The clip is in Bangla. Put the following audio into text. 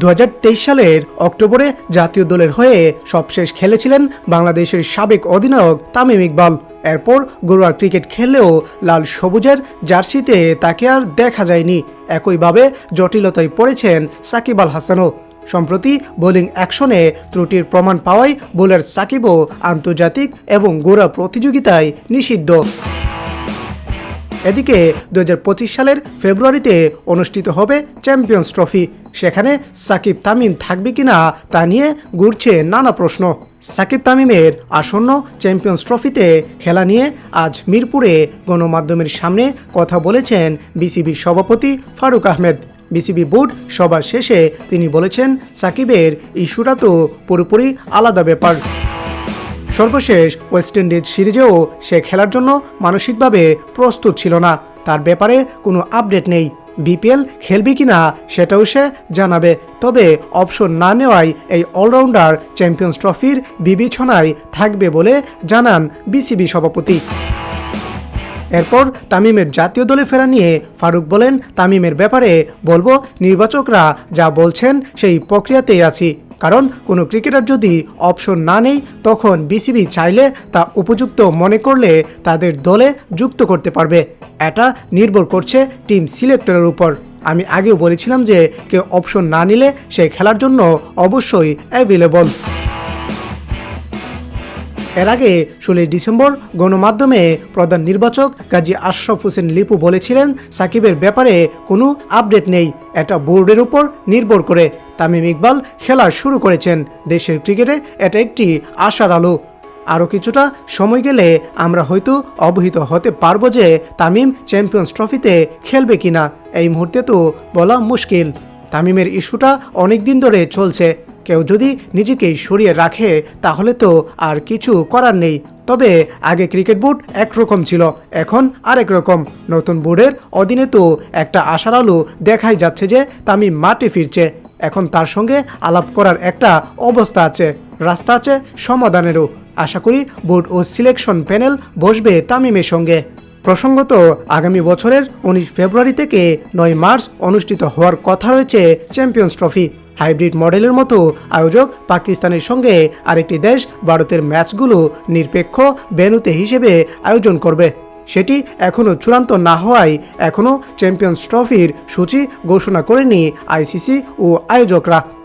দু হাজার তেইশ সালের অক্টোবরে জাতীয় দলের হয়ে সবশেষ খেলেছিলেন বাংলাদেশের সাবেক অধিনায়ক তামিম ইকবাল। এরপর গড়ুয়ার ক্রিকেট খেললেও লাল সবুজের জার্সিতে তাকে আর দেখা যায়নি। একইভাবে জটিলতায় পড়েছেন সাকিব আল হাসানও। সম্প্রতি বোলিং অ্যাকশনে ত্রুটির প্রমাণ পাওয়ায় বোলার সাকিবও আন্তর্জাতিক এবং গোড়া প্রতিযোগিতায় নিষিদ্ধ। এদিকে দু হাজার পঁচিশ সালের ফেব্রুয়ারিতে অনুষ্ঠিত হবে চ্যাম্পিয়ন্স ট্রফি। সেখানে সাকিব তামিম থাকবে কিনা তা নিয়ে ঘুরছে নানা প্রশ্ন। সাকিব তামিমের আসন্ন চ্যাম্পিয়ন্স ট্রফিতে খেলা নিয়ে আজ মিরপুরে গণমাধ্যমের সামনে কথা বলেছেন বিসিবির সভাপতি ফারুক আহমেদ। বিসিবি বোর্ড সবার শেষে তিনি বলেছেন, সাকিবের ইস্যুটা তো পুরোপুরি আলাদা ব্যাপার। সর্বশেষ ওয়েস্ট ইন্ডিজ সিরিজেও সে খেলার জন্য মানসিকভাবে প্রস্তুত ছিল না। তার ব্যাপারে কোনো আপডেট নেই। বিপিএল খেলবে কি না সেটাও সে জানাবে। তবে অপশন না নেওয়ায় এই অলরাউন্ডার চ্যাম্পিয়ন্স ট্রফির বিবেচনায় থাকবে বলে জানান বিসিবি সভাপতি। এরপর তামিমের জাতীয় দলে ফেরা নিয়ে ফারুক বলেন, তামিমের ব্যাপারে বলব, নির্বাচকরা যা বলছেন সেই প্রক্রিয়াতেই আছি। কারণ কোনো ক্রিকেটার যদি অপশন না নেই, তখন বিসিবি চাইলে তা উপযুক্ত মনে করলে তাদের দলে যুক্ত করতে পারবে। এটা নির্ভর করছে টিম সিলেক্টরের উপর। আমি আগেও বলেছিলাম যে কেউ অপশন না নিলে সে খেলার জন্য অবশ্যই অ্যাভেলেবল এর আগে ষোলোই ডিসেম্বর গণমাধ্যমে প্রধান নির্বাচক কাজী আশরাফ হোসেন লিপু বলেছিলেন, সাকিবের ব্যাপারে কোনো আপডেট নেই, এটা বোর্ডের উপর নির্ভর করে। তামিম ইকবাল খেলা শুরু করেছেন, দেশের ক্রিকেটে এটা একটি আশার আলো। আরও কিছুটা সময় গেলে আমরা হয়তো অবহিত হতে পারব যে তামিম চ্যাম্পিয়ন্স ট্রফিতে খেলবে কিনা। এই মুহূর্তে তো বলা মুশকিল। তামিমের ইস্যুটা অনেক দিন ধরে চলছে। কেউ যদি নিজেকে সরিয়ে রাখে, তাহলে তো আর কিছু করার নেই। তবে আগে ক্রিকেট বোর্ড একরকম ছিল, এখন আরেক রকম। নতুন বোর্ডের অধীনে তো একটা আশার আলো দেখাই যাচ্ছে যে তামিম মাঠে ফিরছে। এখন তার সঙ্গে আলাপ করার একটা অবস্থা আছে। রাস্তা আছে সমাধানেরও। আশা করি বোর্ড ও সিলেকশন প্যানেল বসবে তামিমের সঙ্গে। প্রসঙ্গত, আগামী বছরের উনিশ ফেব্রুয়ারি থেকে নয় মার্চ অনুষ্ঠিত হওয়ার কথা রয়েছে চ্যাম্পিয়ন্স ট্রফি। হাইব্রিড মডেলের মতো আয়োজক পাকিস্তানের সঙ্গে আরেকটি দেশ ভারতের ম্যাচগুলো নিরপেক্ষ বেনুতে হিসেবে আয়োজন করবে। সেটি এখনও চূড়ান্ত না হওয়ায় এখনও চ্যাম্পিয়ন্স ট্রফির সূচি ঘোষণা করেনি আইসিসি ও আয়োজকরা।